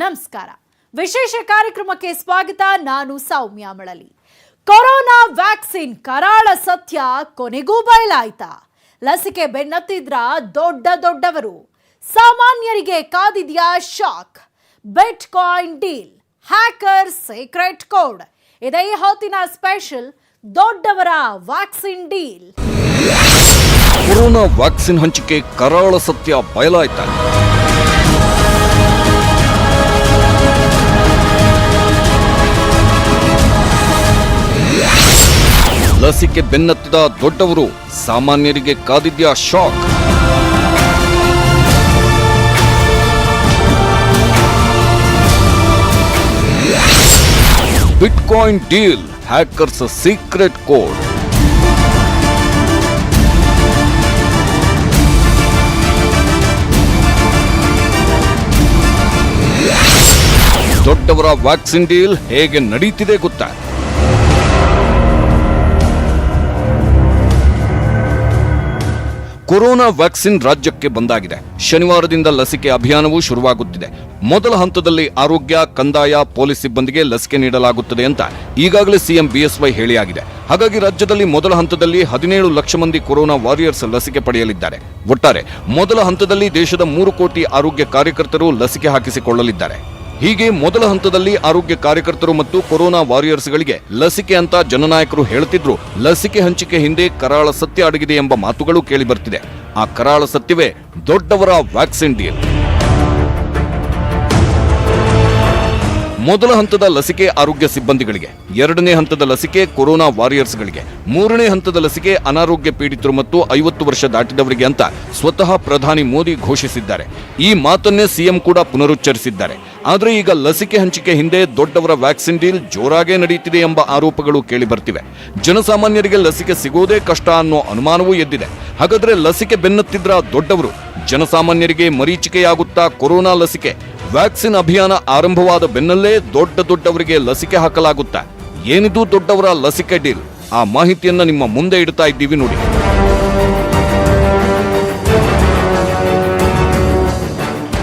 ನಮಸ್ಕಾರ. ವಿಶೇಷ ಕಾರ್ಯಕ್ರಮಕ್ಕೆ ಸ್ವಾಗತ. ನಾನು ಸೌಮ್ಯ ಮಳಲಿ. ಕೊರೋನಾ ವ್ಯಾಕ್ಸಿನ್ ಕರಾಳ ಸತ್ಯ ಕೊನೆಗೂ ಬಯಲಾಯ್ತಾ? ಲಸಿಕೆ ಬೆನ್ನತ್ತಿದ್ರ ದೊಡ್ಡ ದೊಡ್ಡವರು. ಸಾಮಾನ್ಯರಿಗೆ ಕಾದಿದ್ಯಾ shock? Bitcoin deal hacker secret code ಇದೇ ಹೊತ್ತಿನ ಸ್ಪೆಷಲ್ ದೊಡ್ಡವರ ವ್ಯಾಕ್ಸಿನ್ ಡೀಲ್ ಕೊರೋನಾ ವ್ಯಾಕ್ಸಿನ್ ಹಂಚಿಕೆ ಕರಾಳ ಸತ್ಯ ಬಯಲಾಯ್ತ? ಲಸಿಕೆ ಬೆನ್ನತ್ತಿದ ದೊಡ್ಡವರು ಸಾಮಾನ್ಯರಿಗೆ ಕಾದಿದ್ಯಾ shock? Bitcoin deal, hackers secret code. ದೊಡ್ಡವರ ವ್ಯಾಕ್ಸಿನ್ ಡೀಲ್ ಹೇಗೆ ನಡೀತಿದೆ ಗೊತ್ತಾ? ಕೊರೋನಾ ವ್ಯಾಕ್ಸಿನ್ ರಾಜ್ಯಕ್ಕೆ ಬಂದಾಗಿದೆ. ಶನಿವಾರದಿಂದ ಲಸಿಕೆ ಅಭಿಯಾನವೂ ಶುರುವಾಗುತ್ತಿದೆ. ಮೊದಲ ಹಂತದಲ್ಲಿ ಆರೋಗ್ಯ, ಕಂದಾಯ, ಪೊಲೀಸ್ ಸಿಬ್ಬಂದಿಗೆ ಲಸಿಕೆ ನೀಡಲಾಗುತ್ತದೆ ಅಂತ ಈಗಾಗಲೇ ಸಿಎಂ ಬಿಎಸ್ವೈ ಹೇಳಿಯಾಗಿದೆ. ಹಾಗಾಗಿ ರಾಜ್ಯದಲ್ಲಿ ಮೊದಲ ಹಂತದಲ್ಲಿ ಹದಿನೇಳು ಲಕ್ಷ ಮಂದಿ ಕೊರೋನಾ ವಾರಿಯರ್ಸ್ ಲಸಿಕೆ ಪಡೆಯಲಿದ್ದಾರೆ. ಒಟ್ಟಾರೆ, ಮೊದಲ ಹಂತದಲ್ಲಿ ದೇಶದ ಮೂರು ಕೋಟಿ ಆರೋಗ್ಯ ಕಾರ್ಯಕರ್ತರು ಲಸಿಕೆ ಹಾಕಿಸಿಕೊಳ್ಳಲಿದ್ದಾರೆ. ಹೀಗೆ ಮೊದಲ ಹಂತದಲ್ಲಿ ಆರೋಗ್ಯ ಕಾರ್ಯಕರ್ತರು ಮತ್ತು ಕೊರೋನಾ ವಾರಿಯರ್ಸ್ಗಳಿಗೆ ಲಸಿಕೆ ಅಂತ ಜನನಾಯಕರು ಹೇಳುತ್ತಿದ್ರು. ಲಸಿಕೆ ಹಂಚಿಕೆ ಹಿಂದೆ ಕರಾಳ ಸತ್ಯ ಅಡಗಿದೆ ಎಂಬ ಮಾತುಗಳು ಕೇಳಿಬರ್ತಿದೆ. ಆ ಕರಾಳ ಸತ್ಯವೇ ದೊಡ್ಡವರ ವ್ಯಾಕ್ಸಿನ್ ಡೀಲ್. ಮೊದಲ ಹಂತದ ಲಸಿಕೆ ಆರೋಗ್ಯ ಸಿಬ್ಬಂದಿಗಳಿಗೆ, ಎರಡನೇ ಹಂತದ ಲಸಿಕೆ ಕೊರೋನಾ ವಾರಿಯರ್ಸ್ಗಳಿಗೆ, ಮೂರನೇ ಹಂತದ ಲಸಿಕೆ ಅನಾರೋಗ್ಯ ಪೀಡಿತರು ಮತ್ತು ಐವತ್ತು ವರ್ಷ ದಾಟಿದವರಿಗೆ ಅಂತ ಸ್ವತಃ ಪ್ರಧಾನಿ ಮೋದಿ ಘೋಷಿಸಿದ್ದಾರೆ. ಈ ಮಾತನ್ನೇ ಸಿಎಂ ಕೂಡ ಪುನರುಚ್ಚರಿಸಿದ್ದಾರೆ. ಆದರೆ ಈಗ ಲಸಿಕೆ ಹಂಚಿಕೆ ಹಿಂದೆ ದೊಡ್ಡವರ ವ್ಯಾಕ್ಸಿನ್ ಡೀಲ್ ಜೋರಾಗೇ ನಡೆಯುತ್ತಿದೆ ಎಂಬ ಆರೋಪಗಳು ಕೇಳಿಬರ್ತಿವೆ. ಜನಸಾಮಾನ್ಯರಿಗೆ ಲಸಿಕೆ ಸಿಗೋದೇ ಕಷ್ಟ ಅನ್ನೋ ಅನುಮಾನವೂ ಎದ್ದಿದೆ. ಹಾಗಾದ್ರೆ ಲಸಿಕೆ ಬೆನ್ನತ್ತಿದ್ರ ದೊಡ್ಡವರು, ಜನಸಾಮಾನ್ಯರಿಗೆ ಮರೀಚಿಕೆಯಾಗುತ್ತಾ ಕೊರೋನಾ ಲಸಿಕೆ ವ್ಯಾಕ್ಸಿನ್ ಅಭಿಯಾನ ಆರಂಭವಾದ ಬೆನ್ನಲ್ಲೇ ದೊಡ್ಡ ದೊಡ್ಡವರಿಗೆ ಲಸಿಕೆ ಹಾಕಲಾಗುತ್ತೆ? ಏನಿದು ದೊಡ್ಡವರ ಲಸಿಕೆ ಡೀಲ್? ಆ ಮಾಹಿತಿಯನ್ನ ನಿಮ್ಮ ಮುಂದೆ ಇಡ್ತಾ ಇದ್ದೀವಿ ನೋಡಿ.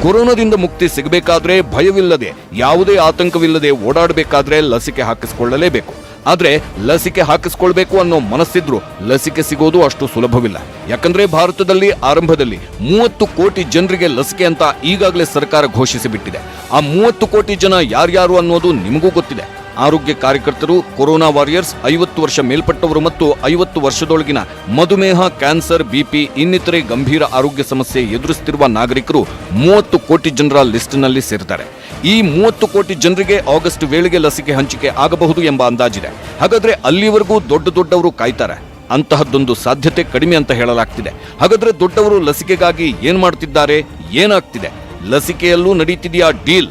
ಕೊರೋನಾದಿಂದ ಮುಕ್ತಿ ಸಿಗಬೇಕಾದ್ರೆ ಭಯವಿಲ್ಲದೆ, ಯಾವುದೇ ಆತಂಕವಿಲ್ಲದೆ ಓಡಾಡಬೇಕಾದ್ರೆ ಲಸಿಕೆ ಹಾಕಿಸಿಕೊಳ್ಳಲೇಬೇಕು. ಆದ್ರೆ ಲಸಿಕೆ ಹಾಕಿಸ್ಕೊಳ್ಬೇಕು ಅನ್ನೋ ಮನಸ್ಸಿದ್ರು ಲಸಿಕೆ ಸಿಗೋದು ಅಷ್ಟು ಸುಲಭವಿಲ್ಲ. ಯಾಕಂದ್ರೆ ಭಾರತದಲ್ಲಿ ಆರಂಭದಲ್ಲಿ ಮೂವತ್ತು ಕೋಟಿ ಜನರಿಗೆ ಲಸಿಕೆ ಅಂತ ಈಗಾಗಲೇ ಸರ್ಕಾರ ಘೋಷಿಸಿಬಿಟ್ಟಿದೆ. ಆ ಮೂವತ್ತು ಕೋಟಿ ಜನ ಯಾರ್ಯಾರು ಅನ್ನೋದು ನಿಮಗೂ ಗೊತ್ತಿದೆ. ಆರೋಗ್ಯ ಕಾರ್ಯಕರ್ತರು, ಕೊರೋನಾ ವಾರಿಯರ್ಸ್, ಐವತ್ತು ವರ್ಷ ಮೇಲ್ಪಟ್ಟವರು ಮತ್ತು ಐವತ್ತು ವರ್ಷದೊಳಗಿನ ಮಧುಮೇಹ, ಕ್ಯಾನ್ಸರ್, ಬಿಪಿ, ಇನ್ನಿತರೆ ಗಂಭೀರ ಆರೋಗ್ಯ ಸಮಸ್ಯೆ ಎದುರಿಸುತ್ತಿರುವ ನಾಗರಿಕರು ಮೂವತ್ತು ಕೋಟಿ ಜನರ ಲಿಸ್ಟ್ನಲ್ಲಿ ಸೇರ್ತಾರೆ ಈ ಮೂವತ್ತು ಕೋಟಿ ಜನರಿಗೆ ಆಗಸ್ಟ್ ವೇಳೆಗೆ ಲಸಿಕೆ ಹಂಚಿಕೆ ಆಗಬಹುದು ಎಂಬ ಅಂದಾಜಿದೆ. ಹಾಗಾದ್ರೆ ಅಲ್ಲಿವರೆಗೂ ದೊಡ್ಡ ದೊಡ್ಡವರು ಕಾಯ್ತಾರೆ. ಅಂತಹದ್ದೊಂದು ಸಾಧ್ಯತೆ ಕಡಿಮೆ ಅಂತ ಹೇಳಲಾಗ್ತಿದೆ. ಹಾಗಾದ್ರೆ ದೊಡ್ಡವರು ಲಸಿಕೆಗಾಗಿ ಏನ್ ಮಾಡ್ತಿದ್ದಾರೆ? ಏನಾಗ್ತಿದೆ? ಲಸಿಕೆಯಲ್ಲೂ ನಡೀತಿದೆಯಾ ಡೀಲ್?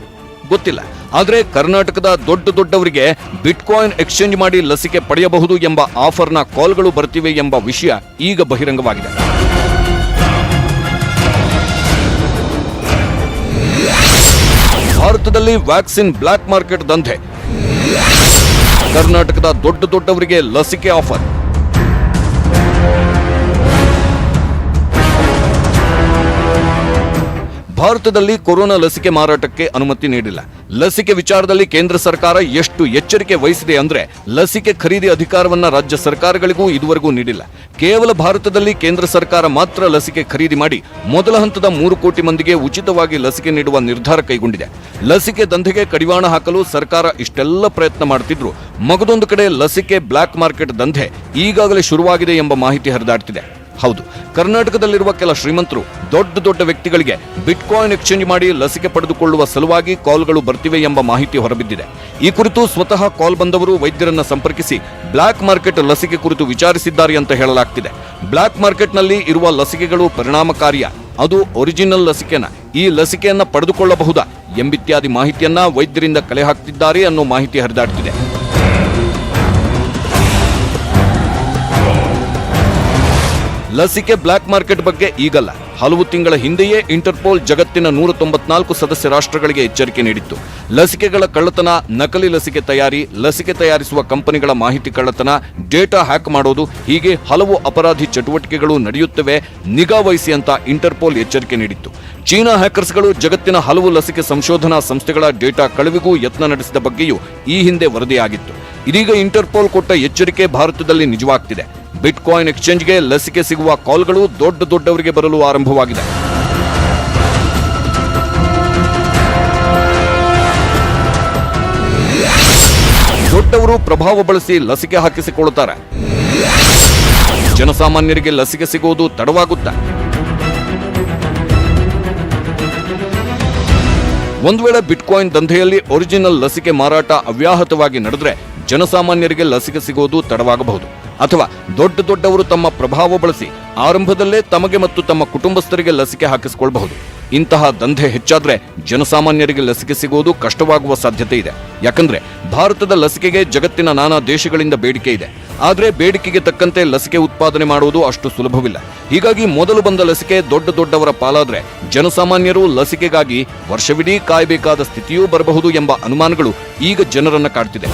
ಗೊತ್ತಿಲ್ಲ. ಆದ್ರೆ ಕರ್ನಾಟಕದ ದೊಡ್ಡ ದೊಡ್ಡವರಿಗೆ ಬಿಟ್ಕಾಯಿನ್ ಎಕ್ಸ್ಚೇಂಜ್ ಮಾಡಿ ಲಸಿಕೆ ಪಡೆಯಬಹುದು ಎಂಬ ಆಫರ್ನ ಕಾಲ್ಗಳು ಬರ್ತಿವೆ ಎಂಬ ವಿಷಯ ಈಗ ಬಹಿರಂಗವಾಗಿದೆ. ಭಾರತದಲ್ಲಿ ವ್ಯಾಕ್ಸಿನ್ ಬ್ಲ್ಯಾಕ್ ಮಾರ್ಕೆಟ್ ದಂಧೆ. ಕರ್ನಾಟಕದ ದೊಡ್ಡ ದೊಡ್ಡವರಿಗೆ ಲಸಿಕೆ ಆಫರ್. ಭಾರತದಲ್ಲಿ ಕೊರೋನಾ ಲಸಿಕೆ ಮಾರಾಟಕ್ಕೆ ಅನುಮತಿ ನೀಡಿಲ್ಲ. ಲಸಿಕೆ ವಿಚಾರದಲ್ಲಿ ಕೇಂದ್ರ ಸರ್ಕಾರ ಎಷ್ಟು ಎಚ್ಚರಿಕೆ ವಹಿಸಿದೆ ಅಂದ್ರೆ ಲಸಿಕೆ ಖರೀದಿ ಅಧಿಕಾರವನ್ನ ರಾಜ್ಯ ಸರ್ಕಾರಗಳಿಗೂ ಇದುವರೆಗೂ ನೀಡಿಲ್ಲ. ಕೇವಲ ಭಾರತದಲ್ಲಿ ಕೇಂದ್ರ ಸರ್ಕಾರ ಮಾತ್ರ ಲಸಿಕೆ ಖರೀದಿ ಮಾಡಿ ಮೊದಲ ಹಂತದ ಮೂರು ಕೋಟಿ ಮಂದಿಗೆ ಉಚಿತವಾಗಿ ಲಸಿಕೆ ನೀಡುವ ನಿರ್ಧಾರ ಕೈಗೊಂಡಿದೆ. ಲಸಿಕೆ ದಂಧೆಗೆ ಕಡಿವಾಣ ಹಾಕಲು ಸರ್ಕಾರ ಇಷ್ಟೆಲ್ಲ ಪ್ರಯತ್ನ ಮಾಡುತ್ತಿದ್ರು ಮಗದೊಂದು ಕಡೆ ಲಸಿಕೆ ಬ್ಲಾಕ್ ಮಾರ್ಕೆಟ್ ದಂಧೆ ಈಗಾಗಲೇ ಶುರುವಾಗಿದೆ ಎಂಬ ಮಾಹಿತಿ ಹರಿದಾಡ್ತಿದೆ. ಹೌದು, ಕರ್ನಾಟಕದಲ್ಲಿರುವ ಕೆಲ ಶ್ರೀಮಂತರು ದೊಡ್ಡ ದೊಡ್ಡ ವ್ಯಕ್ತಿಗಳಿಗೆ ಬಿಟ್ಕಾಯಿನ್ ಎಕ್ಸ್ಚೇಂಜ್ ಮಾಡಿ ಲಸಿಕೆ ಪಡೆದುಕೊಳ್ಳುವ ಸಲುವಾಗಿ ಕಾಲ್ಗಳು ಬರ್ತಿವೆ ಎಂಬ ಮಾಹಿತಿ ಹೊರಬಿದ್ದಿದೆ. ಈ ಕುರಿತು ಸ್ವತಃ ಕಾಲ್ ಬಂದವರು ವೈದ್ಯರನ್ನು ಸಂಪರ್ಕಿಸಿ ಬ್ಲಾಕ್ ಮಾರ್ಕೆಟ್ ಲಸಿಕೆ ಕುರಿತು ವಿಚಾರಿಸಿದ್ದಾರೆ ಅಂತ ಹೇಳಲಾಗ್ತಿದೆ. ಬ್ಲಾಕ್ ಮಾರ್ಕೆಟ್ನಲ್ಲಿ ಇರುವ ಲಸಿಕೆಗಳು ಪರಿಣಾಮಕಾರಿಯ? ಅದು ಒರಿಜಿನಲ್ ಲಸಿಕೆನ? ಈ ಲಸಿಕೆಯನ್ನು ಪಡೆದುಕೊಳ್ಳಬಹುದಾ? ಎಂಬಿತ್ಯಾದಿ ಮಾಹಿತಿಯನ್ನ ವೈದ್ಯರಿಂದ ಕಲೆ ಹಾಕ್ತಿದ್ದಾರೆ ಅನ್ನೋ ಮಾಹಿತಿ ಹರಿದಾಡ್ತಿದೆ. ಲಸಿಕೆ ಬ್ಲಾಕ್ ಮಾರ್ಕೆಟ್ ಬಗ್ಗೆ ಈಗಲ್ಲ. ಹಲವು ತಿಂಗಳ ಹಿಂದೆಯೇ ಇಂಟರ್ಪೋಲ್ ಜಗತ್ತಿನ ನೂರ ತೊಂಬತ್ನಾಲ್ಕು ಸದಸ್ಯ ರಾಷ್ಟ್ರಗಳಿಗೆ ಎಚ್ಚರಿಕೆ ನೀಡಿತ್ತು. ಲಸಿಕೆಗಳ ಕಳ್ಳತನ, ನಕಲಿ ಲಸಿಕೆ ತಯಾರಿ, ಲಸಿಕೆ ತಯಾರಿಸುವ ಕಂಪನಿಗಳ ಮಾಹಿತಿ ಕಳ್ಳತನ, ಡೇಟಾ ಹ್ಯಾಕ್ ಮಾಡೋದು ಹೀಗೆ ಹಲವು ಅಪರಾಧಿ ಚಟುವಟಿಕೆಗಳು ನಡೆಯುತ್ತವೆ, ನಿಗಾ ವಹಿಸಿ ಅಂತ ಇಂಟರ್ಪೋಲ್ ಎಚ್ಚರಿಕೆ ನೀಡಿತ್ತು. ಚೀನಾ ಹ್ಯಾಕರ್ಸ್ಗಳು ಜಗತ್ತಿನ ಹಲವು ಲಸಿಕೆ ಸಂಶೋಧನಾ ಸಂಸ್ಥೆಗಳ ಡೇಟಾ ಕಳುವಿಗೂ ಯತ್ನ ನಡೆಸಿದ ಬಗ್ಗೆಯೂ ಈ ಹಿಂದೆ ವರದಿಯಾಗಿತ್ತು. ಇದೀಗ ಇಂಟರ್ಪೋಲ್ ಕೊಟ್ಟ ಎಚ್ಚರಿಕೆ ಭಾರತದಲ್ಲಿ ನಿಜವಾಗ್ತಿದೆ. ಬಿಟ್ಕಾಯಿನ್ ಎಕ್ಸ್ಚೇಂಜ್ಗೆ ಲಸಿಕೆ ಸಿಗುವ ಕಾಲ್ಗಳು ದೊಡ್ಡ ದೊಡ್ಡವರಿಗೆ ಬರಲು ಆರಂಭವಾಗಿದೆ. ದೊಡ್ಡವರು ಪ್ರಭಾವ ಬಳಸಿ ಲಸಿಕೆ ಹಾಕಿಸಿಕೊಳ್ಳುತ್ತಾರೆ. ಜನಸಾಮಾನ್ಯರಿಗೆ ಲಸಿಕೆ ಸಿಗುವುದು ತಡವಾಗುತ್ತೆ. ಒಂದು ವೇಳೆ ಬಿಟ್ಕಾಯಿನ್ ದಂಧೆಯಲ್ಲಿ ಒರಿಜಿನಲ್ ಲಸಿಕೆ ಮಾರಾಟ ಅವ್ಯಾಹತವಾಗಿ ನಡೆದರೆ ಜನಸಾಮಾನ್ಯರಿಗೆ ಲಸಿಕೆ ಸಿಗೋದು ತಡವಾಗಬಹುದು. ಅಥವಾ ದೊಡ್ಡ ದೊಡ್ಡವರು ತಮ್ಮ ಪ್ರಭಾವ ಬಳಸಿ ಆರಂಭದಲ್ಲೇ ತಮಗೆ ಮತ್ತು ತಮ್ಮ ಕುಟುಂಬಸ್ಥರಿಗೆ ಲಸಿಕೆ ಹಾಕಿಸಿಕೊಳ್ಳಬಹುದು ಇಂತಹ ದಂಧೆ ಹೆಚ್ಚಾದರೆ ಜನಸಾಮಾನ್ಯರಿಗೆ ಲಸಿಕೆ ಸಿಗುವುದು ಕಷ್ಟವಾಗುವ ಸಾಧ್ಯತೆ ಇದೆ. ಯಾಕಂದ್ರೆ ಭಾರತದ ಲಸಿಕೆಗೆ ಜಗತ್ತಿನ ನಾನಾ ದೇಶಗಳಿಂದ ಬೇಡಿಕೆ ಇದೆ. ಆದರೆ ಬೇಡಿಕೆಗೆ ತಕ್ಕಂತೆ ಲಸಿಕೆ ಉತ್ಪಾದನೆ ಮಾಡುವುದು ಅಷ್ಟು ಸುಲಭವಿಲ್ಲ. ಹೀಗಾಗಿ ಮೊದಲು ಬಂದ ಲಸಿಕೆ ದೊಡ್ಡ ದೊಡ್ಡವರ ಪಾಲಾದ್ರೆ ಜನಸಾಮಾನ್ಯರು ಲಸಿಕೆಗಾಗಿ ವರ್ಷವಿಡೀ ಕಾಯಬೇಕಾದ ಸ್ಥಿತಿಯೂ ಬರಬಹುದು ಎಂಬ ಅನುಮಾನಗಳು ಈಗ ಜನರನ್ನ ಕಾಡ್ತಿದೆ.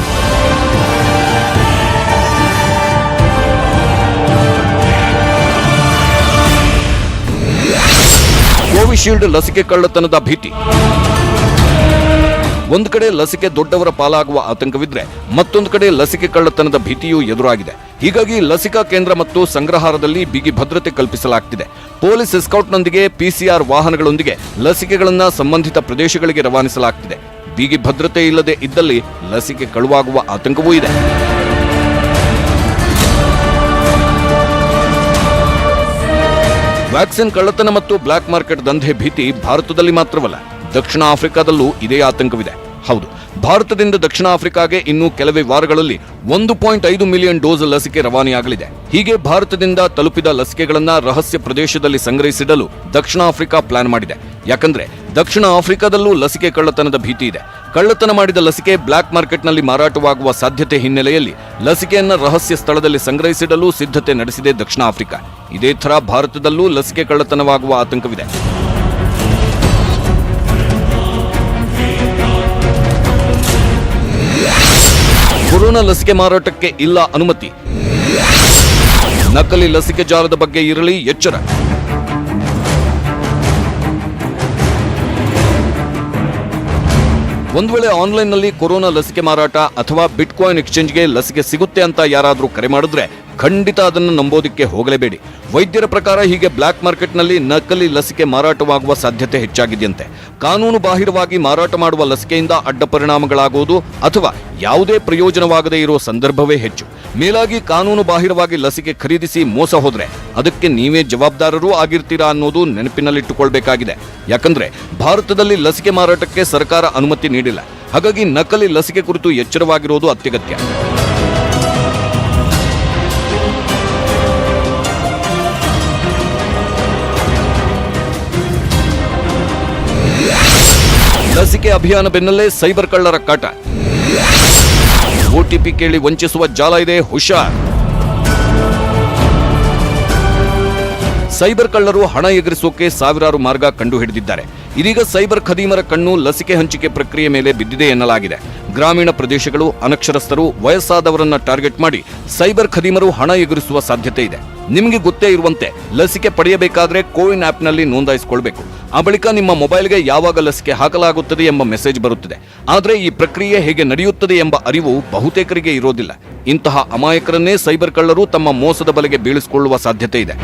ಕೋವಿಶೀಲ್ಡ್ ಲಸಿಕೆ ಕಳ್ಳತನದ ಭೀತಿ. ಒಂದು ಕಡೆ ಲಸಿಕೆ ದೊಡ್ಡವರ ಪಾಲಾಗುವ ಆತಂಕವಿದ್ರೆ ಮತ್ತೊಂದು ಕಡೆ ಲಸಿಕೆ ಕಳ್ಳತನದ ಭೀತಿಯೂ ಎದುರಾಗಿದೆ. ಹೀಗಾಗಿ ಲಸಿಕಾ ಕೇಂದ್ರ ಮತ್ತು ಸಂಗ್ರಹಾರದಲ್ಲಿ ಬಿಗಿ ಭದ್ರತೆ ಕಲ್ಪಿಸಲಾಗ್ತಿದೆ. ಪೊಲೀಸ್ ಎಸ್ಕೌಟ್ನೊಂದಿಗೆ ಪಿಸಿಆರ್ ವಾಹನಗಳೊಂದಿಗೆ ಲಸಿಕೆಗಳನ್ನ ಸಂಬಂಧಿತ ಪ್ರದೇಶಗಳಿಗೆ ರವಾನಿಸಲಾಗ್ತಿದೆ. ಬಿಗಿ ಭದ್ರತೆ ಇಲ್ಲದೆ ಇದ್ದಲ್ಲಿ ಲಸಿಕೆ ಕಳುವಾಗುವ ಆತಂಕವೂ ಇದೆ. ವ್ಯಾಕ್ಸಿನ್ ಕಳ್ಳತನ ಮತ್ತು ಬ್ಲಾಕ್ ಮಾರ್ಕೆಟ್ ದಂಧೆ ಭೀತಿ ಭಾರತದಲ್ಲಿ ಮಾತ್ರವಲ್ಲ ದಕ್ಷಿಣ ಆಫ್ರಿಕಾದಲ್ಲೂ ಇದೇ ಆತಂಕವಿದೆ. ಹೌದು. ಭಾರತದಿಂದ ದಕ್ಷಿಣ ಆಫ್ರಿಕಾಗೆ ಇನ್ನು ಕೆಲವೇ ವಾರಗಳಲ್ಲಿ ಒಂದು ಪಾಯಿಂಟ್ ಐದು ಮಿಲಿಯನ್ ಡೋಸ್ ಲಸಿಕೆ ರವಾನೆಯಾಗಲಿದೆ. ಹೀಗೆ ಭಾರತದಿಂದ ತಲುಪಿದ ಲಸಿಕೆಗಳನ್ನು ರಹಸ್ಯ ಪ್ರದೇಶದಲ್ಲಿ ಸಂಗ್ರಹಿಸಿಡಲು ದಕ್ಷಿಣ ಆಫ್ರಿಕಾ ಪ್ಲಾನ್ ಮಾಡಿದೆ. ಯಾಕಂದ್ರೆ ದಕ್ಷಿಣ ಆಫ್ರಿಕಾದಲ್ಲೂ ಲಸಿಕೆ ಕಳ್ಳತನದ ಭೀತಿ ಇದೆ. ಕಳ್ಳತನ ಮಾಡಿದ ಲಸಿಕೆ ಬ್ಲಾಕ್ ಮಾರ್ಕೆಟ್ನಲ್ಲಿ ಮಾರಾಟವಾಗುವ ಸಾಧ್ಯತೆ ಹಿನ್ನೆಲೆಯಲ್ಲಿ ಲಸಿಕೆಯನ್ನು ರಹಸ್ಯ ಸ್ಥಳದಲ್ಲಿ ಸಂಗ್ರಹಿಸಿಡಲು ಸಿದ್ಧತೆ ನಡೆಸಿದೆ ದಕ್ಷಿಣ ಆಫ್ರಿಕಾ. ಇದೇ ಥರ ಭಾರತದಲ್ಲೂ ಲಸಿಕೆ ಕಳ್ಳತನವಾಗುವ ಆತಂಕವಿದೆ. ಕೊರೋನಾ ಲಸಿಕೆ ಮಾರಾಟಕ್ಕೆ ಇಲ್ಲ ಅನುಮತಿ. ನಕಲಿ ಲಸಿಕೆ ಜಾಲದ ಬಗ್ಗೆ ಇರಲಿ ಎಚ್ಚರ. ಒಂದು ವೇಳೆ ಆನ್ಲೈನ್ನಲ್ಲಿ ಕೊರೋನಾ ಲಸಿಕೆ ಮಾರಾಟ ಅಥವಾ ಬಿಟ್ಕಾಯಿನ್ ಎಕ್ಸ್ಚೇಂಜ್ಗೆ ಲಸಿಕೆ ಸಿಗುತ್ತೆ ಅಂತ ಯಾರಾದರೂ ಕರೆ ಮಾಡಿದ್ರೆ ಖಂಡಿತ ಅದನ್ನು ನಂಬೋದಕ್ಕೆ ಹೋಗಲೇಬೇಡಿ. ವೈದ್ಯರ ಪ್ರಕಾರ ಹೀಗೆ ಬ್ಲಾಕ್ ಮಾರ್ಕೆಟ್ನಲ್ಲಿ ನಕಲಿ ಲಸಿಕೆ ಮಾರಾಟವಾಗುವ ಸಾಧ್ಯತೆ ಹೆಚ್ಚಾಗಿದೆಯಂತೆ. ಕಾನೂನು ಬಾಹಿರವಾಗಿ ಮಾರಾಟ ಮಾಡುವ ಲಸಿಕೆಯಿಂದ ಅಡ್ಡ ಪರಿಣಾಮಗಳಾಗುವುದು ಅಥವಾ ಯಾವುದೇ ಪ್ರಯೋಜನವಾಗದೇ ಇರುವ ಸಂದರ್ಭವೇ ಹೆಚ್ಚು. ಮೇಲಾಗಿ ಕಾನೂನು ಬಾಹಿರವಾಗಿ ಲಸಿಕೆ ಖರೀದಿಸಿ ಮೋಸ ಹೋದರೆ ಅದಕ್ಕೆ ನೀವೇ ಜವಾಬ್ದಾರರೂ ಆಗಿರ್ತೀರಾ ಅನ್ನೋದು ನೆನಪಿನಲ್ಲಿಟ್ಟುಕೊಳ್ಬೇಕಾಗಿದೆ. ಯಾಕಂದ್ರೆ ಭಾರತದಲ್ಲಿ ಲಸಿಕೆ ಮಾರಾಟಕ್ಕೆ ಸರ್ಕಾರ ಅನುಮತಿ ನೀಡಿಲ್ಲ. ಹಾಗಾಗಿ ನಕಲಿ ಲಸಿಕೆ ಕುರಿತು ಎಚ್ಚರವಾಗಿರೋದು ಅತ್ಯಗತ್ಯ. ಲಸಿಕೆ ಅಭಿಯಾನ ಬೆನ್ನಲ್ಲೇ ಸೈಬರ್ ಕಳ್ಳರ ಕಾಟ. ಓಟಿಪಿ ಕೇಳಿ ವಂಚಿಸುವ ಜಾಲ ಇದೆ ಹುಷಾರ್. ಸೈಬರ್ ಕಳ್ಳರು ಹಣ ಎಗರಿಸೋಕೆ ಸಾವಿರಾರು ಮಾರ್ಗ ಕಂಡು ಹಿಡಿದಿದ್ದಾರೆ ಇದೀಗ ಸೈಬರ್ ಖದೀಮರ ಕಣ್ಣು ಲಸಿಕೆ ಹಂಚಿಕೆ ಪ್ರಕ್ರಿಯೆ ಮೇಲೆ ಬಿದ್ದಿದೆ ಎನ್ನಲಾಗಿದೆ. ಗ್ರಾಮೀಣ ಪ್ರದೇಶಗಳು ಅನಕ್ಷರಸ್ಥರು ವಯಸ್ಸಾದವರನ್ನ ಟಾರ್ಗೆಟ್ ಮಾಡಿ ಸೈಬರ್ ಖದೀಮರು ಹಣ ಎಗರಿಸುವ ಸಾಧ್ಯತೆ ಇದೆ. ನಿಮಗೆ ಗೊತ್ತೇ ಇರುವಂತೆ ಲಸಿಕೆ ಪಡೆಯಬೇಕಾದ್ರೆ ಕೋವಿನ್ ಆಪ್ನಲ್ಲಿ ನೋಂದಾಯಿಸಿಕೊಳ್ಬೇಕು. ಆ ಬಳಿಕ ನಿಮ್ಮ ಮೊಬೈಲ್ಗೆ ಯಾವಾಗ ಲಸಿಕೆ ಹಾಕಲಾಗುತ್ತದೆ ಎಂಬ ಮೆಸೇಜ್ ಬರುತ್ತದೆ. ಆದರೆ ಈ ಪ್ರಕ್ರಿಯೆ ಹೇಗೆ ನಡೆಯುತ್ತದೆ ಎಂಬ ಅರಿವು ಬಹುತೇಕರಿಗೆ ಇರೋದಿಲ್ಲ. ಇಂತಹ ಅಮಾಯಕರನ್ನೇ ಸೈಬರ್ ಕಳ್ಳರು ತಮ್ಮ ಮೋಸದ ಬಲೆಗೆ ಬೀಳಿಸಿಕೊಳ್ಳುವ ಸಾಧ್ಯತೆ ಇದೆ.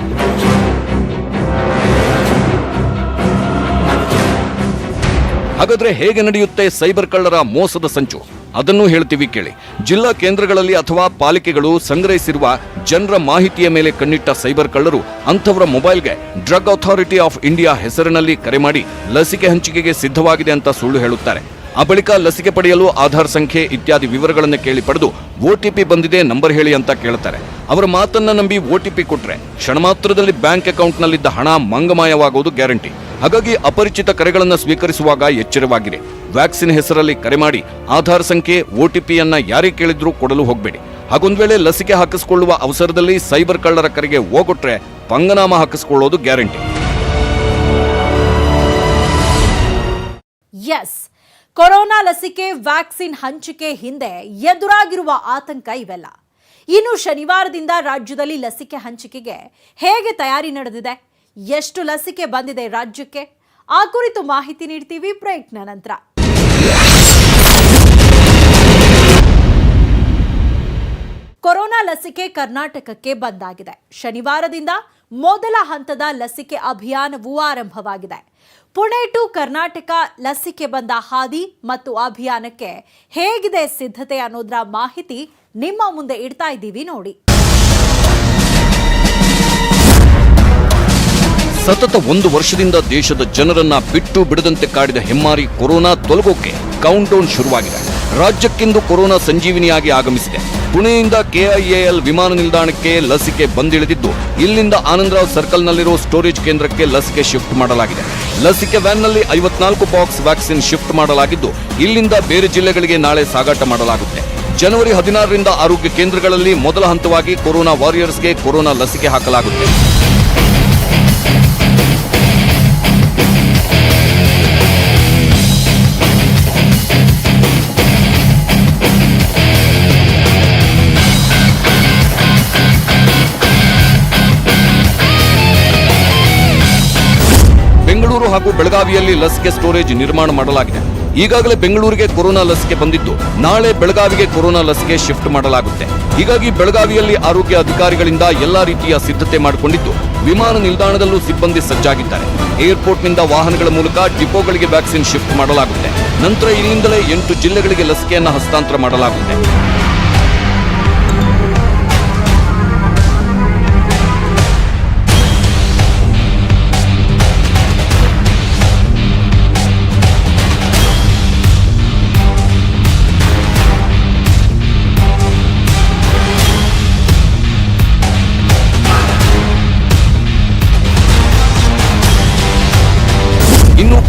ಹಾಗಾದ್ರೆ ಹೇಗೆ ನಡೆಯುತ್ತೆ ಸೈಬರ್ ಕಳ್ಳರ ಮೋಸದ ಸಂಚು? ಅದನ್ನು ಹೇಳ್ತೀವಿ ಕೇಳಿ. ಜಿಲ್ಲಾ ಕೇಂದ್ರಗಳಲ್ಲಿ ಅಥವಾ ಪಾಲಿಕೆಗಳು ಸಂಗ್ರಹಿಸಿರುವ ಜನರ ಮಾಹಿತಿಯ ಮೇಲೆ ಕಣ್ಣಿಟ್ಟ ಸೈಬರ್ ಕಳ್ಳರು ಅಂಥವರ ಮೊಬೈಲ್ಗೆ ಡ್ರಗ್ ಅಥಾರಿಟಿ ಆಫ್ ಇಂಡಿಯಾ ಹೆಸರಿನಲ್ಲಿ ಕರೆ ಮಾಡಿ ಲಸಿಕೆ ಹಂಚಿಕೆಗೆ ಸಿದ್ಧವಾಗಿದೆ ಅಂತ ಸುಳ್ಳು ಹೇಳುತ್ತಾರೆ. ಆ ಬಳಿಕ ಲಸಿಕೆ ಪಡೆಯಲು ಆಧಾರ್ ಸಂಖ್ಯೆ ಇತ್ಯಾದಿ ವಿವರಗಳನ್ನು ಕೇಳಿ ಪಡೆದು ಒಟಿಪಿ ಬಂದಿದೆ, ನಂಬರ್ ಹೇಳಿ ಅಂತ ಕೇಳ್ತಾರೆ. ಅವರ ಮಾತನ್ನ ನಂಬಿ ಒಟಿಪಿ ಕೊಟ್ರೆ ಕ್ಷಣ ಮಾತ್ರದಲ್ಲಿ ಬ್ಯಾಂಕ್ ಅಕೌಂಟ್ನಲ್ಲಿದ್ದ ಹಣ ಮಂಗಮಾಯವಾಗುವುದು ಗ್ಯಾರಂಟಿ. ಹಾಗಾಗಿ ಅಪರಿಚಿತ ಕರೆಗಳನ್ನು ಸ್ವೀಕರಿಸುವಾಗ ಎಚ್ಚರವಾಗಿರಿ ವ್ಯಾಕ್ಸಿನ್ ಹೆಸರಲ್ಲಿ ಕರೆ ಮಾಡಿ ಆಧಾರ್ ಸಂಖ್ಯೆ ಒಟಿಪಿಯನ್ನ ಯಾರಿಗೆ ಕೇಳಿದ್ರೂ ಕೊಡಲು ಹೋಗಬೇಡಿ. ಹಾಗೊಂದು ವೇಳೆ ಲಸಿಕೆ ಹಾಕಿಸಿಕೊಳ್ಳುವ ಅವಸರದಲ್ಲಿ ಸೈಬರ್ ಕಳ್ಳರ ಕರೆಗೆ ಹೋಗೊಟ್ರೆ ಪಂಗನಾಮ ಹಾಕಿಸ್ಕೊಳ್ಳೋದು ಗ್ಯಾರಂಟಿ. ಎಸ್ ಕೊರೋನಾ ಲಸಿಕೆ ವ್ಯಾಕ್ಸಿನ್ ಹಂಚಿಕೆ ಹಿಂದೆ ಎದುರಾಗಿರುವ ಆತಂಕ ಇವೆಲ್ಲ. ಇನ್ನು ಶನಿವಾರದಿಂದ ರಾಜ್ಯದಲ್ಲಿ ಲಸಿಕೆ ಹಂಚಿಕೆಗೆ ಹೇಗೆ ತಯಾರಿ ನಡೆದಿದೆ? ಎಷ್ಟು ಲಸಿಕೆ ಬಂದಿದೆ ರಾಜ್ಯಕ್ಕೆ? ಆ ಕುರಿತು ಮಾಹಿತಿ ನೀಡ್ತೀವಿ ಪ್ರಯತ್ನ ನಂತರ. ಕೊರೋನಾ ಲಸಿಕೆ ಕರ್ನಾಟಕಕ್ಕೆ ಬಂದಾಗಿದೆ. ಶನಿವಾರದಿಂದ ಮೊದಲ ಹಂತದ ಲಸಿಕೆ ಅಭಿಯಾನವೂ ಆರಂಭವಾಗಿದೆ. ಪುಣೆ ಟು ಕರ್ನಾಟಕ ಲಸಿಕೆ ಬಂದ ಹಾದಿ ಮತ್ತು ಅಭಿಯಾನಕ್ಕೆ ಹೇಗಿದೆ ಸಿದ್ಧತೆ ಅನ್ನೋದರ ಮಾಹಿತಿ ನಿಮ್ಮ ಮುಂದೆ ಇಡ್ತಾ ಇದ್ದೀವಿ ನೋಡಿ. ಸತತ ಒಂದು ವರ್ಷದಿಂದ ದೇಶದ ಜನರನ್ನ ಬಿಟ್ಟು ಬಿಡದಂತೆ ಕಾಡಿದ ಹೆಮ್ಮಾರಿ ಕೊರೋನಾ ತೊಲಗೋಕೆ ಕೌಂಟ್ ಡೌನ್ ಶುರುವಾಗಿದೆ. ರಾಜ್ಯಕ್ಕಿಂದು ಕೊರೋನಾ ಸಂಜೀವಿನಿಯಾಗಿ ಆಗಮಿಸಿದೆ. ಪುಣೆಯಿಂದ ಕೆಐಎಎಲ್ ವಿಮಾನ ನಿಲ್ದಾಣಕ್ಕೆ ಲಸಿಕೆ ಬಂದಿಳಿದಿದ್ದು, ಇಲ್ಲಿಂದ ಆನಂದರಾವ್ ಸರ್ಕಲ್ನಲ್ಲಿರುವ ಸ್ಟೋರೇಜ್ ಕೇಂದ್ರಕ್ಕೆ ಲಸಿಕೆ ಶಿಫ್ಟ್ ಮಾಡಲಾಗಿದೆ. ಲಸಿಕೆ ವ್ಯಾನ್ನಲ್ಲಿ ಐವತ್ನಾಲ್ಕು ಬಾಕ್ಸ್ ವ್ಯಾಕ್ಸಿನ್ ಶಿಫ್ಟ್ ಮಾಡಲಾಗಿದ್ದು, ಇಲ್ಲಿಂದ ಬೇರೆ ಜಿಲ್ಲೆಗಳಿಗೆ ನಾಳೆ ಸಾಗಾಟ ಮಾಡಲಾಗುತ್ತೆ. ಜನವರಿ ಹದಿನಾರರಿಂದ ಆರೋಗ್ಯ ಕೇಂದ್ರಗಳಲ್ಲಿ ಮೊದಲ ಹಂತವಾಗಿ ಕೊರೋನಾ ವಾರಿಯರ್ಸ್ಗೆ ಕೊರೋನಾ ಲಸಿಕೆ ಹಾಕಲಾಗುತ್ತೆ. ಹಾಗೂ ಬೆಳಗಾವಿಯಲ್ಲಿ ಲಸಿಕೆ ಸ್ಟೋರೇಜ್ ನಿರ್ಮಾಣ ಮಾಡಲಾಗಿದೆ. ಈಗಾಗಲೇ ಬೆಂಗಳೂರಿಗೆ ಕೊರೋನಾ ಲಸಿಕೆ ಬಂದಿದ್ದು, ನಾಳೆ ಬೆಳಗಾವಿಗೆ ಕೊರೋನಾ ಲಸಿಕೆ ಶಿಫ್ಟ್ ಮಾಡಲಾಗುತ್ತೆ. ಹೀಗಾಗಿ ಬೆಳಗಾವಿಯಲ್ಲಿ ಆರೋಗ್ಯ ಅಧಿಕಾರಿಗಳಿಂದ ಎಲ್ಲಾ ರೀತಿಯ ಸಿದ್ಧತೆ ಮಾಡಿಕೊಂಡಿದ್ದು, ವಿಮಾನ ನಿಲ್ದಾಣದಲ್ಲೂ ಸಿಬ್ಬಂದಿ ಸಜ್ಜಾಗಿದ್ದಾರೆ. ಏರ್ಪೋರ್ಟ್ನಿಂದ ವಾಹನಗಳ ಮೂಲಕ ಡಿಪೋಗಳಿಗೆ ವ್ಯಾಕ್ಸಿನ್ ಶಿಫ್ಟ್ ಮಾಡಲಾಗುತ್ತೆ. ನಂತರ ಇಲ್ಲಿಂದಲೇ ಎಂಟು ಜಿಲ್ಲೆಗಳಿಗೆ ಲಸಿಕೆಯನ್ನು ಹಸ್ತಾಂತರ ಮಾಡಲಾಗುತ್ತೆ.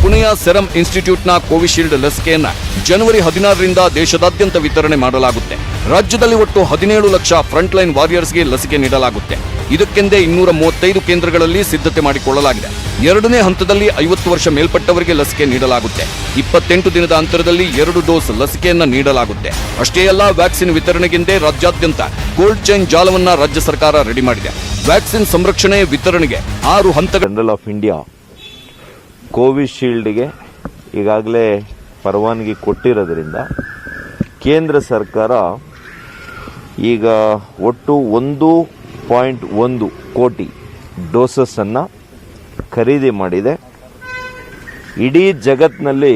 ಪುಣೆಯ ಸೆರಂ ಇನ್ಸ್ಟಿಟ್ಯೂಟ್ನ ಕೋವಿಶೀಲ್ಡ್ ಲಸಿಕೆಯನ್ನು ಜನವರಿ ಹದಿನಾರರಿಂದ ದೇಶದಾದ್ಯಂತ ವಿತರಣೆ ಮಾಡಲಾಗುತ್ತೆ. ರಾಜ್ಯದಲ್ಲಿ ಒಟ್ಟು ಹದಿನೇಳು ಲಕ್ಷ ಫ್ರಂಟ್ಲೈನ್ ವಾರಿಯರ್ಸ್ಗೆ ಲಸಿಕೆ ನೀಡಲಾಗುತ್ತೆ. ಇದಕ್ಕೆಂದೇ ಇನ್ನೂರ ಮೂವತ್ತೈದು ಕೇಂದ್ರಗಳಲ್ಲಿ ಸಿದ್ಧತೆ ಮಾಡಿಕೊಳ್ಳಲಾಗಿದೆ. ಎರಡನೇ ಹಂತದಲ್ಲಿ ಐವತ್ತು ವರ್ಷ ಮೇಲ್ಪಟ್ಟವರಿಗೆ ಲಸಿಕೆ ನೀಡಲಾಗುತ್ತೆ. ಇಪ್ಪತ್ತೆಂಟು ದಿನದ ಅಂತರದಲ್ಲಿ ಎರಡು ಡೋಸ್ ಲಸಿಕೆಯನ್ನು ನೀಡಲಾಗುತ್ತೆ. ಅಷ್ಟೇ ಅಲ್ಲ, ವ್ಯಾಕ್ಸಿನ್ ವಿತರಣೆಗೆಂದೇ ರಾಜ್ಯಾದ್ಯಂತ ಕೋಲ್ಡ್ ಚೈನ್ ಜಾಲವನ್ನ ರಾಜ್ಯ ಸರ್ಕಾರ ರೆಡಿ ಮಾಡಿದೆ. ವ್ಯಾಕ್ಸಿನ್ ಸಂರಕ್ಷಣೆ, ವಿತರಣೆಗೆ ಆರು ಹಂತಗಳ ಆಫ್ ಇಂಡಿಯಾ ಕೋವಿಶೀಲ್ಡ್ಗೆ ಈಗಾಗಲೇ ಪರವಾನಗಿ ಕೊಟ್ಟಿರೋದ್ರಿಂದ ಕೇಂದ್ರ ಸರ್ಕಾರ ಈಗ ಒಟ್ಟು ಒಂದು ಪಾಯಿಂಟ್ ಒಂದು ಕೋಟಿ ಡೋಸಸ್ಸನ್ನು ಖರೀದಿ ಮಾಡಿದೆ. ಇಡೀ ಜಗತ್ತಿನಲ್ಲಿ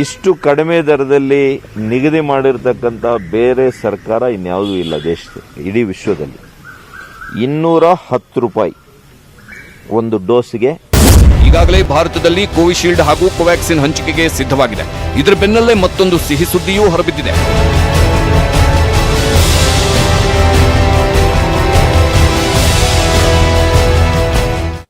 ಇಷ್ಟು ಕಡಿಮೆ ದರದಲ್ಲಿ ನಿಗದಿ ಮಾಡಿರ್ತಕ್ಕಂಥ ಬೇರೆ ಸರ್ಕಾರ ಇನ್ಯಾವುದೂ ಇಲ್ಲ ದೇಶದಲ್ಲಿ ಇಡೀ ವಿಶ್ವದಲ್ಲಿ. ಇನ್ನೂರ ಹತ್ತು ರೂಪಾಯಿ ಒಂದು ಡೋಸ್ಗೆ ಈಗಾಗಲೇ ಭಾರತದಲ್ಲಿ ಕೋವಿಶೀಲ್ಡ್ ಹಾಗೂ ಕೋವ್ಯಾಕ್ಸಿನ್ ಹಂಚಿಕೆಗೆ ಸಿದ್ಧವಾಗಿದೆ. ಇದರ ಬೆನ್ನಲ್ಲೇ ಮತ್ತೊಂದು ಸಿಹಿ ಸುದ್ದಿಯೂ ಹೊರಬಿದ್ದಿದೆ.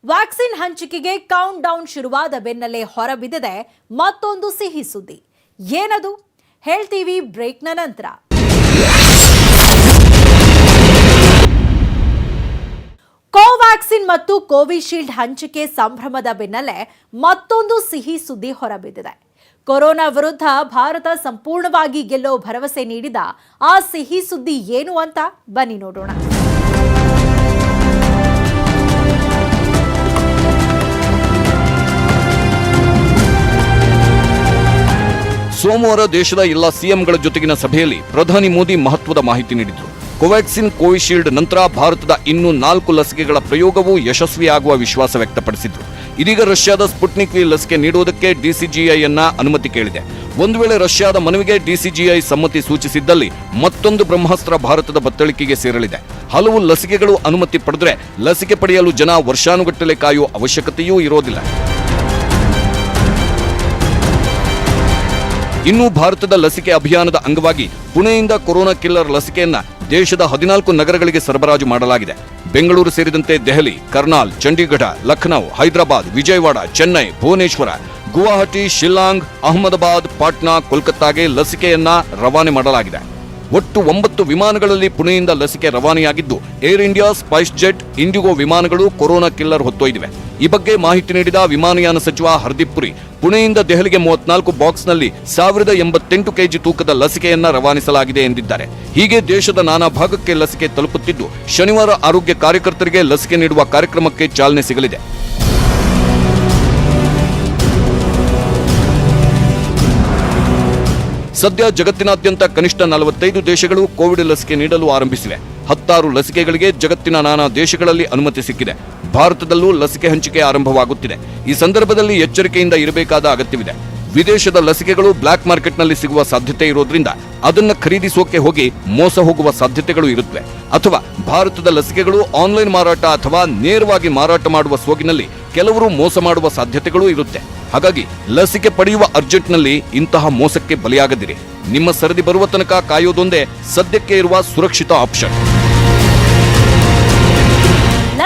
ವ್ಯಾಕ್ಸಿನ್ ಹಂಚಿಕೆಗೆ ಕೌಂಟ್ ಡೌನ್ ಶುರುವಾದ ಬೆನ್ನಲ್ಲೇ ಹೊರಬಿದ್ದಿದೆ ಮತ್ತೊಂದು ಸಿಹಿ ಸುದ್ದಿ. ಏನದು? ಹೇಳ್ತೀವಿ ಬ್ರೇಕ್ನ ನಂತರ. ಕೋವ್ಯಾಕ್ಸಿನ್ ಮತ್ತು ಕೋವಿಶೀಲ್ಡ್ ಹಂಚಿಕೆ ಸಂಭ್ರಮದ ಬೆನ್ನಲ್ಲೇ ಮತ್ತೊಂದು ಸಿಹಿ ಸುದ್ದಿ ಹೊರಬಿದ್ದಿದೆ. ಕೊರೋನಾ ವಿರುದ್ಧ ಭಾರತ ಸಂಪೂರ್ಣವಾಗಿ ಗೆಲ್ಲೋ ಭರವಸೆ ನೀಡಿದ ಆ ಸಿಹಿ ಸುದ್ದಿ ಏನು ಅಂತ ಬನ್ನಿ ನೋಡೋಣ. ಸೋಮವಾರ ದೇಶದ ಎಲ್ಲ ಸಿಎಂಗಳ ಜೊತೆಗಿನ ಸಭೆಯಲ್ಲಿ ಪ್ರಧಾನಿ ಮೋದಿ ಮಹತ್ವದ ಮಾಹಿತಿ ನೀಡಿದರು. ಕೋವ್ಯಾಕ್ಸಿನ್ ಕೋವಿಶೀಲ್ಡ್ ನಂತರ ಭಾರತದ ಇನ್ನೂ ನಾಲ್ಕು ಲಸಿಕೆಗಳ ಪ್ರಯೋಗವೂ ಯಶಸ್ವಿಯಾಗುವ ವಿಶ್ವಾಸ ವ್ಯಕ್ತಪಡಿಸಿದ್ರು. ಇದೀಗ ರಷ್ಯಾದ ಸ್ಪುಟ್ನಿಕ್ ವಿ ಲಸಿಕೆ ನೀಡುವುದಕ್ಕೆ ಡಿಸಿಜಿಐಯನ್ನ ಅನುಮತಿ ಕೇಳಿದೆ. ಒಂದು ವೇಳೆ ರಷ್ಯಾದ ಮನವಿಗೆ ಡಿಸಿಜಿಐ ಸಮ್ಮತಿ ಸೂಚಿಸಿದ್ದಲ್ಲಿ ಮತ್ತೊಂದು ಬ್ರಹ್ಮಾಸ್ತ್ರ ಭಾರತದ ಬತ್ತಳಿಕೆಗೆ ಸೇರಲಿದೆ. ಹಲವು ಲಸಿಕೆಗಳು ಅನುಮತಿ ಪಡೆದರೆ ಲಸಿಕೆ ಪಡೆಯಲು ಜನ ವರ್ಷಾನುಗಟ್ಟಲೆ ಕಾಯುವ ಅವಶ್ಯಕತೆಯೂ ಇರೋದಿಲ್ಲ. ಇನ್ನು ಭಾರತದ ಲಸಿಕೆ ಅಭಿಯಾನದ ಅಂಗವಾಗಿ ಪುಣೆಯಿಂದ ಕೊರೋನಾ ಕಿಲ್ಲರ್ ಲಸಿಕೆಯನ್ನ ದೇಶದ ಹದಿನಾಲ್ಕು ನಗರಗಳಿಗೆ ಸರಬರಾಜು ಮಾಡಲಾಗಿದೆ. ಬೆಂಗಳೂರು ಸೇರಿದಂತೆ ದೆಹಲಿ, ಕರ್ನಾಲ್, ಚಂಡೀಗಢ, ಲಖನೌ, ಹೈದರಾಬಾದ್, ವಿಜಯವಾಡ, ಚೆನ್ನೈ, ಭುವನೇಶ್ವರ, ಗುವಾಹಟಿ, ಶಿಲ್ಲಾಂಗ್, ಅಹಮದಾಬಾದ್, ಪಾಟ್ನಾ, ಕೋಲ್ಕತ್ತಾಗೆ ಲಸಿಕೆಯನ್ನ ರವಾನೆ ಮಾಡಲಾಗಿದೆ. ಒಟ್ಟು ಒಂಬತ್ತು ವಿಮಾನಗಳಲ್ಲಿ ಪುಣೆಯಿಂದ ಲಸಿಕೆ ರವಾನೆಯಾಗಿದ್ದು, air India Spice jet IndiGo ವಿಮಾನಗಳು ಕೊರೋನಾ ಕಿಲ್ಲರ್ ಹೊತ್ತೊಯ್ದಿವೆ. ಈ ಬಗ್ಗೆ ಮಾಹಿತಿ ನೀಡಿದ ವಿಮಾನಯಾನ ಸಚಿವ ಹರ್ದೀಪ್ ಪುರಿ, ಪುಣೆಯಿಂದ ದೆಹಲಿಗೆ ಮೂವತ್ನಾಲ್ಕು ಬಾಕ್ಸ್ನಲ್ಲಿ ಸಾವಿರದ ಎಂಬತ್ತೆಂಟು ಕೆಜಿ ತೂಕದ ಲಸಿಕೆಯನ್ನ ರವಾನಿಸಲಾಗಿದೆ ಎಂದಿದ್ದಾರೆ. ಹೀಗೆ ದೇಶದ ನಾನಾ ಭಾಗಕ್ಕೆ ಲಸಿಕೆ ತಲುಪುತ್ತಿದ್ದು, ಶನಿವಾರ ಆರೋಗ್ಯ ಕಾರ್ಯಕರ್ತರಿಗೆ ಲಸಿಕೆ ನೀಡುವ ಕಾರ್ಯಕ್ರಮಕ್ಕೆ ಚಾಲನೆ ಸಿಗಲಿದೆ. ಸದ್ಯ ಜಗತ್ತಿನಾದ್ಯಂತ ಕನಿಷ್ಠ ನಲವತ್ತೈದು ದೇಶಗಳು ಕೋವಿಡ್ ಲಸಿಕೆ ನೀಡಲು ಆರಂಭಿಸಿವೆ. ಹತ್ತಾರು ಲಸಿಕೆಗಳಿಗೆ ಜಗತ್ತಿನ ನಾನಾ ದೇಶಗಳಲ್ಲಿ ಅನುಮತಿ ಸಿಕ್ಕಿದೆ. ಭಾರತದಲ್ಲೂ ಲಸಿಕೆ ಹಂಚಿಕೆ ಆರಂಭವಾಗುತ್ತಿದೆ. ಈ ಸಂದರ್ಭದಲ್ಲಿ ಎಚ್ಚರಿಕೆಯಿಂದ ಇರಬೇಕಾದ ಅಗತ್ಯವಿದೆ. ವಿದೇಶದ ಲಸಿಕೆಗಳು ಬ್ಲಾಕ್ ಮಾರ್ಕೆಟ್ನಲ್ಲಿ ಸಿಗುವ ಸಾಧ್ಯತೆ ಇರೋದ್ರಿಂದ ಅದನ್ನು ಖರೀದಿಸೋಕೆ ಹೋಗಿ ಮೋಸ ಹೋಗುವ ಸಾಧ್ಯತೆಗಳು ಇರುತ್ತವೆ ಅಥವಾ ಭಾರತದ ಲಸಿಕೆಗಳು ಆನ್ಲೈನ್ ಮಾರಾಟ ಅಥವಾ ನೇರವಾಗಿ ಮಾರಾಟ ಮಾಡುವ ಸೋಗಿನಲ್ಲಿ ಕೆಲವರು ಮೋಸ ಮಾಡುವ ಸಾಧ್ಯತೆಗಳು ಇರುತ್ತೆ. ಹಾಗಾಗಿ ಲಸಿಕೆ ಪಡೆಯುವ ಅರ್ಜೆಂಟ್ನಲ್ಲಿ ಇಂತಹ ಮೋಸಕ್ಕೆ ಬಲಿಯಾಗದಿರಿ. ನಿಮ್ಮ ಸರದಿ ಬರುವ ತನಕ ಕಾಯೋದೊಂದೇ ಸದ್ಯಕ್ಕೆ ಇರುವ ಸುರಕ್ಷಿತ ಆಪ್ಷನ್.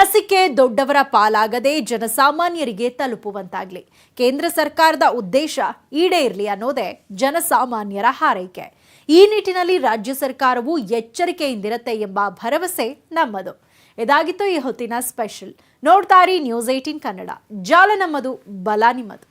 ಲಸಿಕೆ ದೊಡ್ಡವರ ಪಾಲಾಗದೆ ಜನಸಾಮಾನ್ಯರಿಗೆ ತಲುಪುವಂತಾಗ್ಲಿ. ಕೇಂದ್ರ ಸರ್ಕಾರದ ಉದ್ದೇಶ ಈಡೇರ್ಲಿ ಅನ್ನೋದೇ ಜನಸಾಮಾನ್ಯರ ಹಾರೈಕೆ. ಈ ನಿಟ್ಟಿನಲ್ಲಿ ರಾಜ್ಯ ಸರ್ಕಾರವು ಎಚ್ಚರಿಕೆಯಿಂದಿರತ್ತೆ ಎಂಬ ಭರವಸೆ ನಮ್ಮದು. ಇದಾಗಿತ್ತು ಈ ಹೊತ್ತಿನ ಸ್ಪೆಷಲ್. ನೋಡ್ತಾರಿ ನ್ಯೂಸ್ ಏಟೀನ್ ಕನ್ನಡ. ಜಾಲ ನಮ್ಮದು, ಬಲ ನಿಮ್ಮದು.